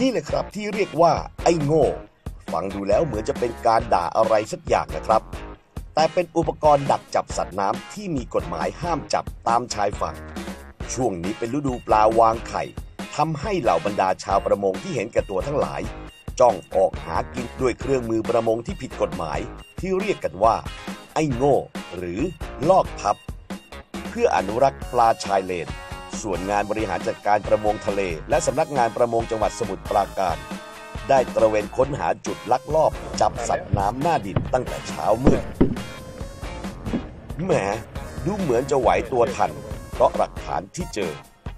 นี่แหละครับที่เรียกว่าไอ้โง่ ฟังดูแล้วเหมือนจะเป็นการด่าอะไรสักอย่างนะครับ แต่เป็นอุปกรณ์ดักจับสัตว์น้ำที่มีกฎหมายห้ามจับตามชายฝั่ง ช่วงนี้เป็นฤดูปลาวางไข่ทำให้เหล่าบรรดาชาวประมงที่เห็นแก่ตัวทั้งหลาย จ้องออกหากินด้วยเครื่องมือประมงที่ผิดกฎหมายที่เรียกกันว่า ไอ้โง่ หรือลอกพับ เพื่ออนุรักษ์ปลาชายเลน ส่วนงานบริหารจัดการประมงทะเล และสำนักงานประมงจังหวัดสมุทรปราการ ได้ตระเวนค้นหาจุดลักลอบ จับสัตว์น้ำหน้าดินตั้งแต่เช้ามืดแหมดูเหมือนจะไหวตัวทัน เพราะหลักฐานที่เจอ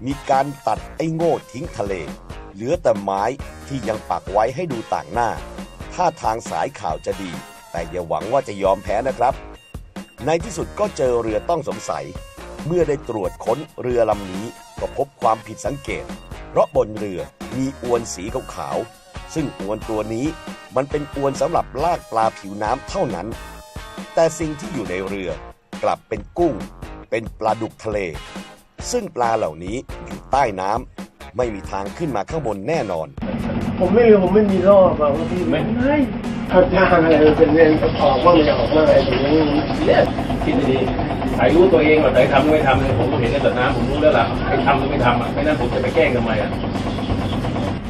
มีการตัดไอ้โง่ทิ้งทะเล เหลือแต่ไม้ที่ยังปักไว้ให้ดูต่างหน้าถ้าทางสายข่าวจะดี แต่อย่าหวังว่าจะยอมแพ้นะครับ ในที่สุดก็เจอเรือต้องสงสัย เมื่อได้ตรวจค้นเรือลำนี้ก็พบความผิดสังเกต เพราะบนเรือมีอวนสีขาวๆซึ่งอวนตัวนี้มันเป็นอวนสำหรับลากปลาผิวน้ำเท่านั้น แต่สิ่งที่อยู่ในเรือกลับเป็นกุ้ง เป็นปลาดุกทะเล ซึ่งปลาเหล่านี้อยู่ใต้น้ำไม่มีทางขึ้นมาข้างบนแน่นอน ผมไม่ผมไม่มีรอบอะว่าพี่ไม่ ไม่เขาจ้างอะไรเป็นเรียนออกว่ามันจะออกมาอะไรอย่างนี้เนี่ยคิดดีๆใครรู้ตัวเองว่าใครทำไม่ทำเนี่ยผมก็เห็นในสัตว์น้ำผมรู้แล้วล่ะใครทำหรือไม่ทำอะไม่นั้นผมจะไปแกล้งทำไมอะ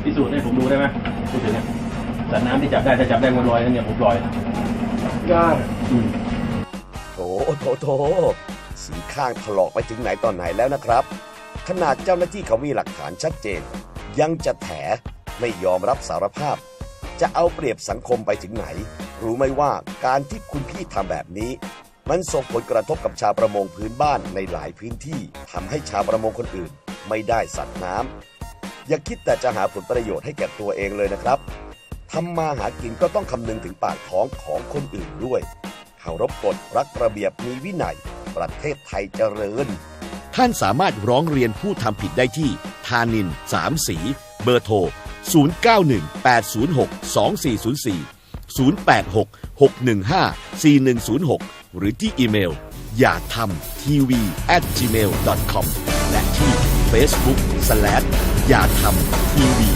พิสูจน์ให้ผมดูได้ไหมพูดถึงเนี่ยสัตว์น้ำที่จับได้ถ้าจับได้บนลอยนั่นเนี่ยผมลอยได้อืมโถโถโถสีข้างถลอกไปถึงไหนตอนไหนแล้วนะครับ ขนาดเจ้าหน้าที่เขามีหลักฐานชัดเจน ยังจะแถไม่ยอมรับสารภาพ จะเอาเปรียบสังคมไปถึงไหน รู้ไหมว่าการที่คุณพี่ทำแบบนี้ มันส่งผลกระทบกับชาวประมงพื้นบ้านในหลายพื้นที่ทำให้ชาวประมงคนอื่น ไม่ได้สัตว์น้ำอย่าคิดแต่จะหาผลประโยชน์ให้แก่ตัวเองเลยนะครับทำมาหากินก็ต้องคำนึงถึงปากท้องของคนอื่นด้วยเคารพกฎรักระเบียบมีวินัย ประเทศไทยเจริญ ท่านสามารถร้องเรียนผู้ทำผิดได้ที่ธานินสามสี เบอร์โทร 0918062404 0866154106 หรือที่อีเมล อย่าทำทีวี at gmail com และที่ Facebook slash อย่าทำทีวี